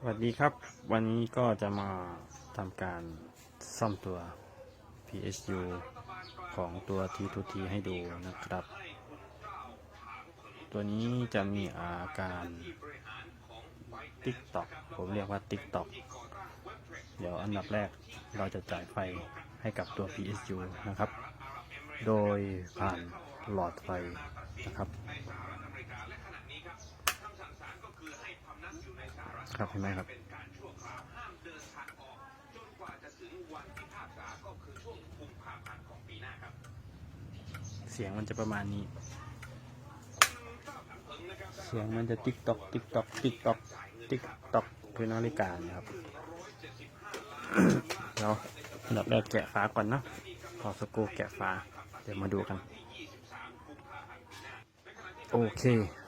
สวัสดีครับ วันนี้ก็จะมาทำการซ่อมตัว PSU ของตัว T2T ให้ดูนะครับ ตัวนี้จะมีอาการ TikTok ผมเรียกว่า TikTok เดี๋ยวอันดับแรกเราจะจ่ายไฟให้กับตัว PSU นะครับ โดยผ่านหลอดไฟนะครับ ครับเห็นไหมครับ เสียงมันจะประมาณนี้ เสียงมันจะติ๊กตอกติ๊กตอกติ๊กตอกติ๊กตอกคือนาฬิกานะครับเราอันดับแรกแกะฝาก่อนเนาะถอดสกรูแกะฝาเดี๋ยวมาดูกัน โอเค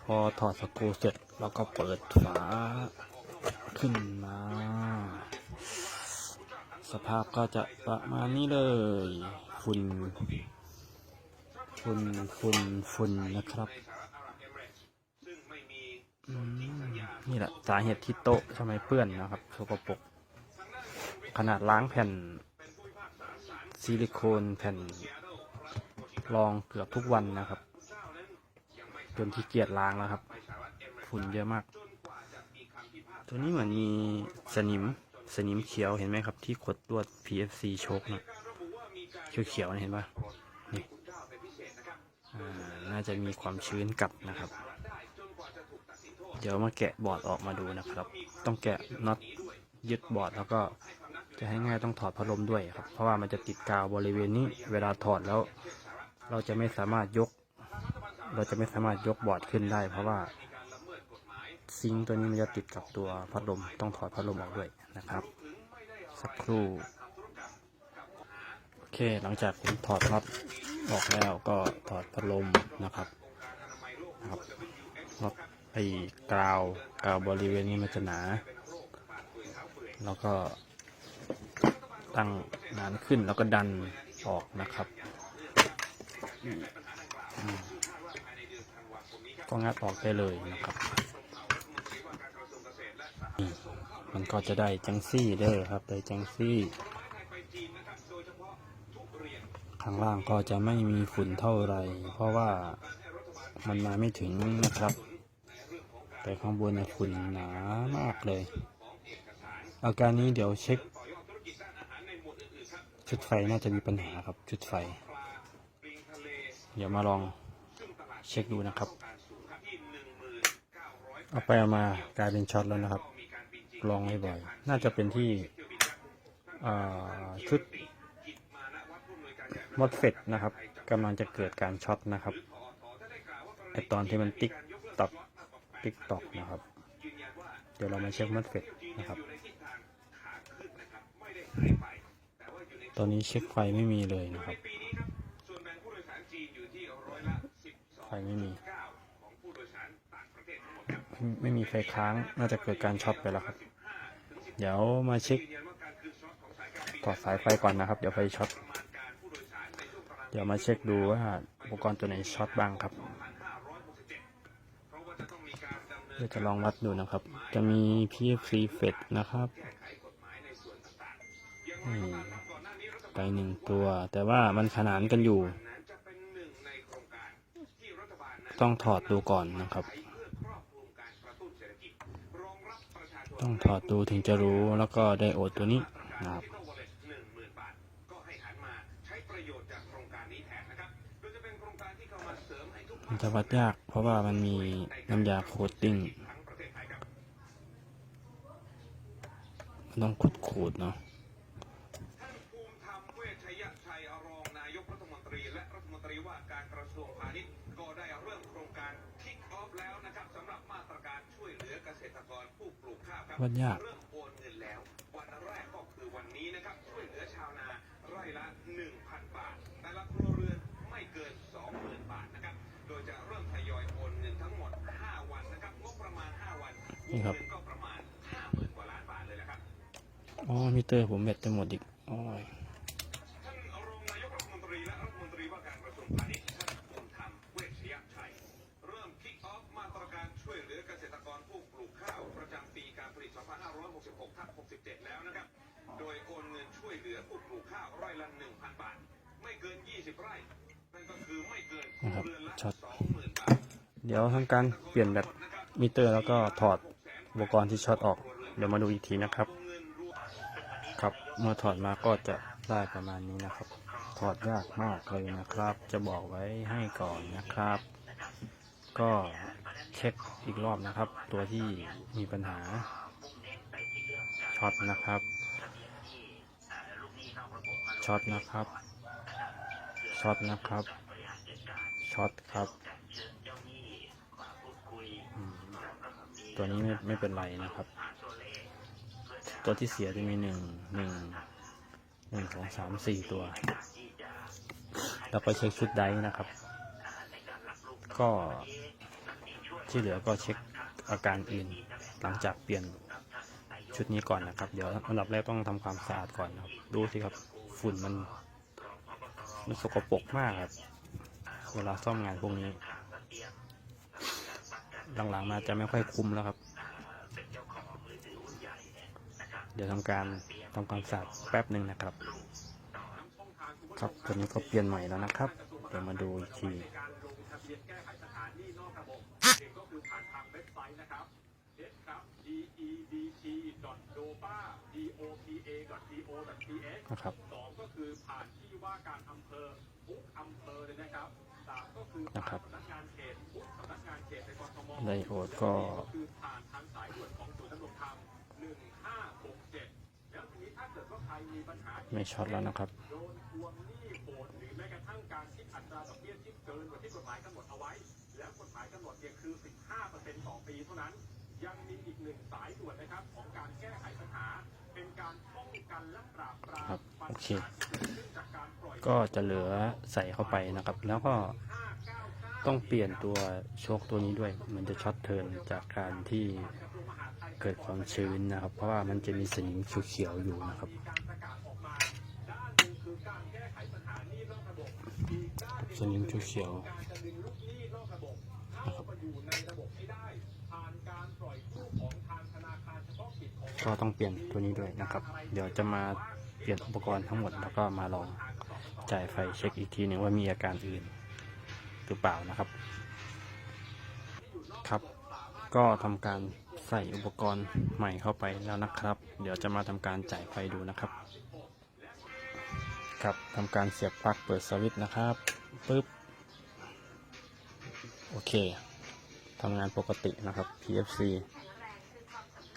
พอถอดสกรูเสร็จเราก็เปิดฝา ขึ้นมา สภาพก็จะประมาณนี้เลย ฝุ่น ฝุ่น ฝุ่น ฝุ่นนะครับ นี่แหละสาเหตุที่โต๊ะทำไมเปื้อนนะครับสกปรกขนาดล้างแผ่น ซิลิโคนแผ่นรองเกือบทุกวันนะครับ จนที่เกียจล้างแล้วครับ ฝุ่นเยอะมาก ตัวนี้เหมือนมีสนิมสนิมเขียวเห็นไหมครับ ที่ขดลวด PFC โชคนะเขียวๆนะเห็นปะนี่น่าจะมีความชื้นกัดนะครับ เดี๋ยวมาแกะบอร์ดออกมาดูนะครับ ต้องแกะน็อตยึดบอร์ดแล้วก็จะให้ง่ายต้องถอดพัดลมด้วยครับ เพราะว่ามันจะติดกาวบริเวณนี้ เวลาถอดแล้ว เราจะไม่สามารถยก เราจะไม่สามารถยกบอร์ดขึ้นได้ เพราะว่า ซิงตัวนี้มันจะติดกับตัวพัดลม ต้องถอดพัดลมออกด้วยนะครับ สักครู่ โอเค หลังจากผมถอดน็อตออกแล้วก็ถอดพัดลมนะครับนะครับน็อตไอ้กาวกราวบริเวณนี้มันจะหนา แล้วก็ตั้งนานขึ้นแล้วก็ดันออกนะครับก็งัดออกได้เลยนะครับอื มันก็จะได้จังซี่เด้อครับได้จังซี่ ข้างล่างก็จะไม่มีฝุ่นเท่าไหร่ เพราะว่ามันมาไม่ถึงนะครับ แต่ข้างบนเนี่ยฝุ่นหนามากเลย อาการนี้เดี๋ยวเช็ค ชุดไฟน่าจะมีปัญหาครับชุดไฟ เดี๋ยวมาลองเช็คดูนะครับ เอาไปเอามากลายเป็นช็อตแล้วนะครับ ลองบ่อยๆน่าจะเป็นที่ชุดมอดเฟตนะครับกำลังจะเกิดการช็อตนะครับไอตอนที่มันติ๊กตอกติ๊กตอกนะครับ เดี๋ยวเรามาเช็คมอดเฟตนะครับ ตอนนี้เช็คไฟไม่มีเลยนะครับ ไฟไม่มี ไม่มีไฟค้าง น่าจะเกิดการช็อตไปแล้วครับ เดี๋ยวมาเช็คถอสายไฟก่อนนะครับ เดี๋ยวไฟช็อต เดี๋ยวมาเช็คดูว่าอุปกรณ์ตัวไหนช็อตบ้างครับเดี๋ยวจะลองวัดดูนะครับ จะมี PFC เฟดนะครับไปหนึ่งตัว แต่ว่ามันขนานกันอยู่ ต้องถอดดูก่อนนะครับ ต้องถอดดูถึงจะรู้แล้วก็ไดโอดตัวนี้นะครับมันจะวัดยากเพราะว่ามันมีน้ำยาโคตติ้งมันต้องขูดขูดๆเนาะ นไม่เกิน20,000บาทนะครับโดยจะเริ่มทยอยโอนเงินทั้งหมด5วันนะครับงบประมาณ5วันนี่ครับเงินก็ประมาณ50,000กว่าล้านบาทเลยละครับ อ๋อมิเตอร์ผมแบตจะหมดอีกโอ้ย ท่านรองนายกรัฐมนตรีและรัฐมนตรีว่าการกระทรวงพาณิชย์ท่านภูมิธรรมเวชยชัย เริ่มคิกออฟมาตรการช่วยเหลือเกษตรกรผู้ปลูกข้าวประจำปีการผลิต 2567 โดยโอนเงินช่วยเหลือผู้ปลูกข้าวไร่ละ 1,000 บาท ไม่เกิ น20ไร่นั่นก็คือไม่เกินครัวเรือนละช็อตเดี๋ยวทำการเปลี่ยนแบตมิเตอร์แล้วก็ถอดอุปกรณ์ที่ช็อตออก เดี๋ยวมาดูอีกทีนะครับ ครับเมื่อถอดมาก็จะได้ประมาณนี้นะครับ ถอดยากมากเลยนะครับ จะบอกไว้ให้ก่อนนะครับ ก็เช็คอีกรอบนะครับ ตัวที่มีปัญหาช็อตนะครับช็อตนะครับ ช็อตนะครับ ช็อตครับ ตัวนี้ไม่ไม่เป็นไรนะครับ ตัวที่เสียจะมีหนึ่งหนึ่งหนึ่งสองสามสี่ตัว แล้วก็เช็คชุดไดร์นะครับ ก็ที่เหลือก็เช็คอาการอื่น หลังจากเปลี่ยนชุดนี้ก่อนนะครับ เดี๋ยวอันดับแรกต้องทำความสะอาดก่อนครับ ดูสิครับ ฝุ่นมัน มันสกปรกมากครับ เวลาซ่อมงานพวกนี้ หลังๆมาจะไม่ค่อยคุ้มแล้วครับ เดี๋ยวทำการทำความสะอาดแป๊บหนึ่งนะครับ ครับตัวนี้ก็เปลี่ยนใหม่แล้วนะครับ เดี๋ยวมาดูอีกทีก็คือผ่านทางเว็บไซต์นะครับ h ครับ debt.dopa.dopa.go.th นะครับ นที่ว่าการอำเภอทุกอำเภอเลยนะครับสามก็คือนะครับสำนักงานเขตทุกสำนักงานเขตในกทมไดโอดก็ก็คือผ่านทางสายด่วนของศูนย์ดำรงธรรม1567แล้วทีนี้ถ้าเกิดว่าใครมีปัญหาไม่ช็อตแล้วนะครับโดนทวงหนี้โหดหรือแม้กระทั่งการคิดอัตราดอกเบี้ยที่เกินกว่าที่กฎหมายกำหนดเอาไว้แล้วกฎหมายกำหนดเนี่ยคือ15%ต่อปีเท่านั้นยังมีอีกหนึ่งสายด่วนนะครับของการแก้ไขปัญหา ครับโอเค ก็จะเหลือใส่เข้าไปนะครับ แล้วก็ต้องเปลี่ยนตัวโชคตัวนี้ด้วย มันจะช็อตเทินจากการที่เกิดความชื้นนะครับ เพราะว่ามันจะมีสีเขียวๆอยู่นะครับสนิมเขียวนะครับ ก็ต้องเปลี่ยนตัวนี้ด้วยนะครับ เดี๋ยวจะมาเปลี่ยนอุปกรณ์ทั้งหมดแล้วก็มาลองจ่ายไฟเช็คอีกทีหนึ่งว่ามีอาการอื่นหรือเปล่านะครับ ครับ ก็ทำการใส่อุปกรณ์ใหม่เข้าไปแล้วนะครับ เดี๋ยวจะมาทำการจ่ายไฟดูนะครับ ครับทำการเสียบปลั๊กเปิดสวิตช์นะครับปึ๊บโอเคทำงานปกตินะครับ PFC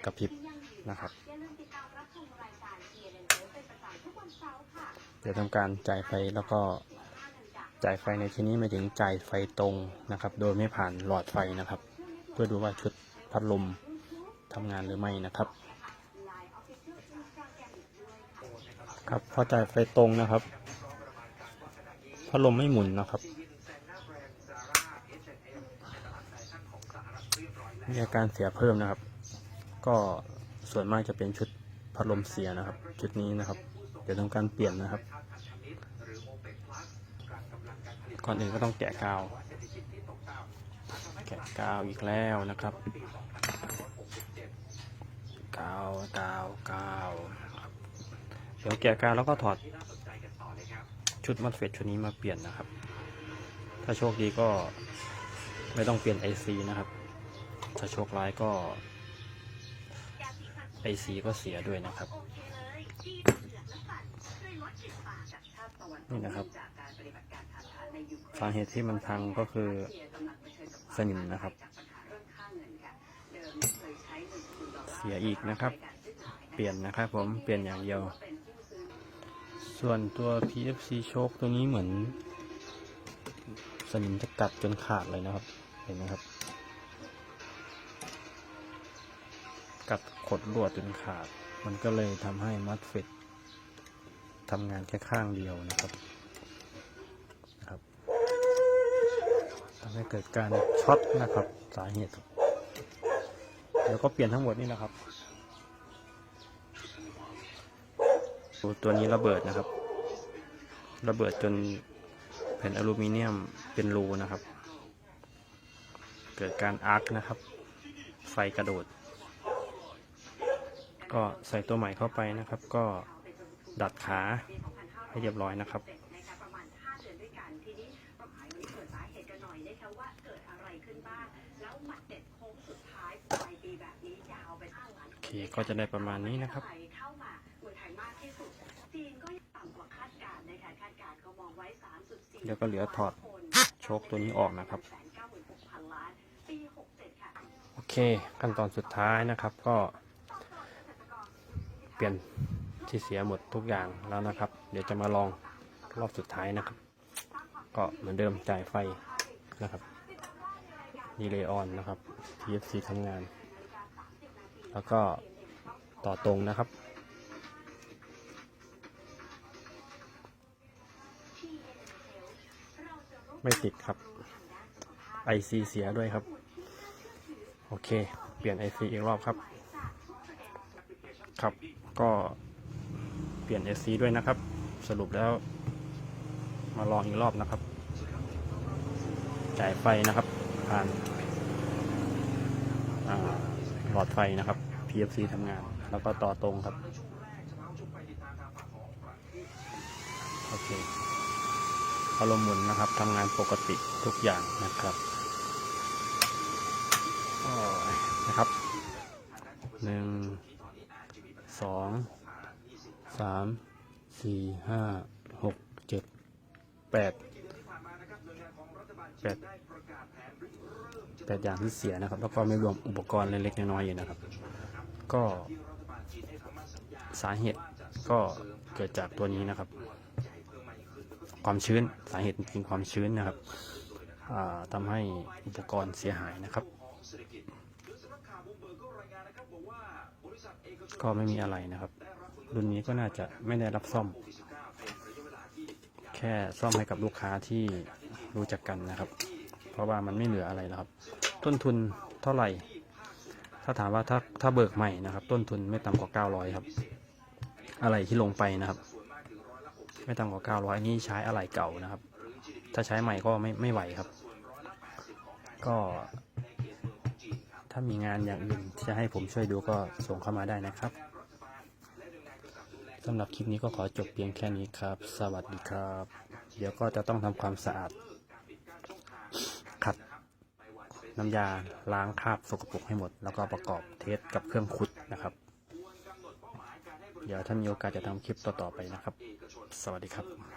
กระพริบ นะครับอย่าลืมติดตามรับชมรายการ CNN News เป็นประจำทุกวันเสาร์ค่ะเดี๋ยวทำการจ่ายไฟแล้วก็15นาฬิกาจ่ายไฟในที่นี้หมายถึงจ่ายไฟตรงนะครับ โดยไม่ผ่านหลอดไฟนะครับ เพื่อดูว่าชุดพัดลมทำงานหรือไม่นะครับ Line Official Instagram อีกด้วยค่ะครับพอจ่ายไฟตรงนะครับ พัดลมไม่หมุนนะครับมีอาการเสียเพิ่มนะครับ ก็ ส่วนมากจะเป็นชุดพัดลมเสียนะครับ ชุดนี้นะครับ เดี๋ยวทำการเปลี่ยนนะครับ ก่อนอื่นก็ต้องแกะกาว แกะกาวอีกแล้วนะครับกาวกาวกาวเดี๋ยวแกะกาวแล้วก็ถอดชุดมัดเฟตชุดนี้มาเปลี่ยนนะครับ ถ้าโชคดีก็ไม่ต้องเปลี่ยน IC นะครับ ถ้าโชคร้ายก็ ไอซีก็เสียด้วยนะครับ นี่นะครับ สาเหตุที่มันพังก็คือสนิมนะครับ เสียอีกนะครับ เปลี่ยนนะครับผมเปลี่ยนอย่างเดียว ส่วนตัว PFC โชคตัวนี้เหมือน สนิมจะกัดจนขาดเลยนะครับ เห็นไหมครับ กัดขดลวดจนขาด มันก็เลยทำให้มัดเฟตทำงานแค่ข้างเดียวนะครับนะครับทำให้เกิดการช็อตนะครับสาเหตุ เดี๋ยวก็เปลี่ยนทั้งหมดนี่นะครับ ตัวนี้ระเบิดนะครับ ระเบิดจนแผ่นอลูมิเนียมเป็นรูนะครับ เกิดการอาร์คนะครับ ไฟกระโดด ก็ใส่ตัวใหม่เข้าไปนะครับ ก็ดัดขาให้เรียบร้อยนะครับโอเคก็จะได้ประมาณนี้นะครับเดี๋ยวก็เหลือถอดโชคตัวนี้ออกนะครับโอเค ขั้นตอนสุดท้ายนะครับก็ เปลี่ยนที่เสียหมดทุกอย่างแล้วนะครับ เดี๋ยวจะมาลองรอบสุดท้ายนะครับ ก็เหมือนเดิมจ่ายไฟนะครับดีเลย์ออนนะครับ TFC ทำงาน แล้วก็ต่อตรงนะครับ ไม่ติดครับ IC เสียด้วยครับ โอเค เปลี่ยน IC อีกรอบครับ ครับ ก็เปลี่ยน IC ด้วยนะครับ สรุปแล้ว มาลองอีกรอบนะครับ จ่ายไฟนะครับ ผ่านหลอดไฟนะครับ PFC ทำงาน แล้วก็ต่อตรงครับ โอเคอารมณ์หมุนนะครับทำงานปกติทุกอย่างนะครับนะครับหนึ่ง สองสามสี่ห้าหกเจ็ดแปดแปดแปดอย่างที่เสียนะครับ แล้วก็ไม่รวมอุปกรณ์เล็กๆน้อยๆอยู่นะครับ ก็สาเหตุก็เกิดจากตัวนี้นะครับ ความชื้นสาเหตุจริงความชื้นนะครับทำให้อุปกรณ์เสียหายนะครับ ก็ไม่มีอะไรนะครับ รุ่นนี้ก็น่าจะไม่ได้รับซ่อม แค่ซ่อมให้กับลูกค้าที่รู้จักกันนะครับ เพราะว่ามันไม่เหลืออะไรแล้วครับ ต้นทุนเท่าไหร่ ถ้าถามว่าถ้าถ้าเบิกใหม่นะครับ ต้นทุนไม่ต่ำกว่า900ครับ อะไรที่ลงไปนะครับ ไม่ต่ำกว่า900อันนี้ใช้อะไรเก่านะครับ ถ้าใช้ใหม่ก็ไม่ไม่ไหวครับ ก็ ถ้ามีงานอย่างอื่นที่จะให้ผมช่วยดูก็ส่งเข้ามาได้นะครับสำหรับคลิปนี้ก็ขอจบเพียงแค่นี้ครับ สวัสดีครับ เดี๋ยวก็จะต้องทำความสะอาด ขัดน้ำยาล้างคราบสกปรกให้หมด แล้วก็ประกอบเทสกับเครื่องขุดนะครับ เดี๋ยวถ้ามีโอกาสจะทำคลิปต่อๆไปนะครับ สวัสดีครับ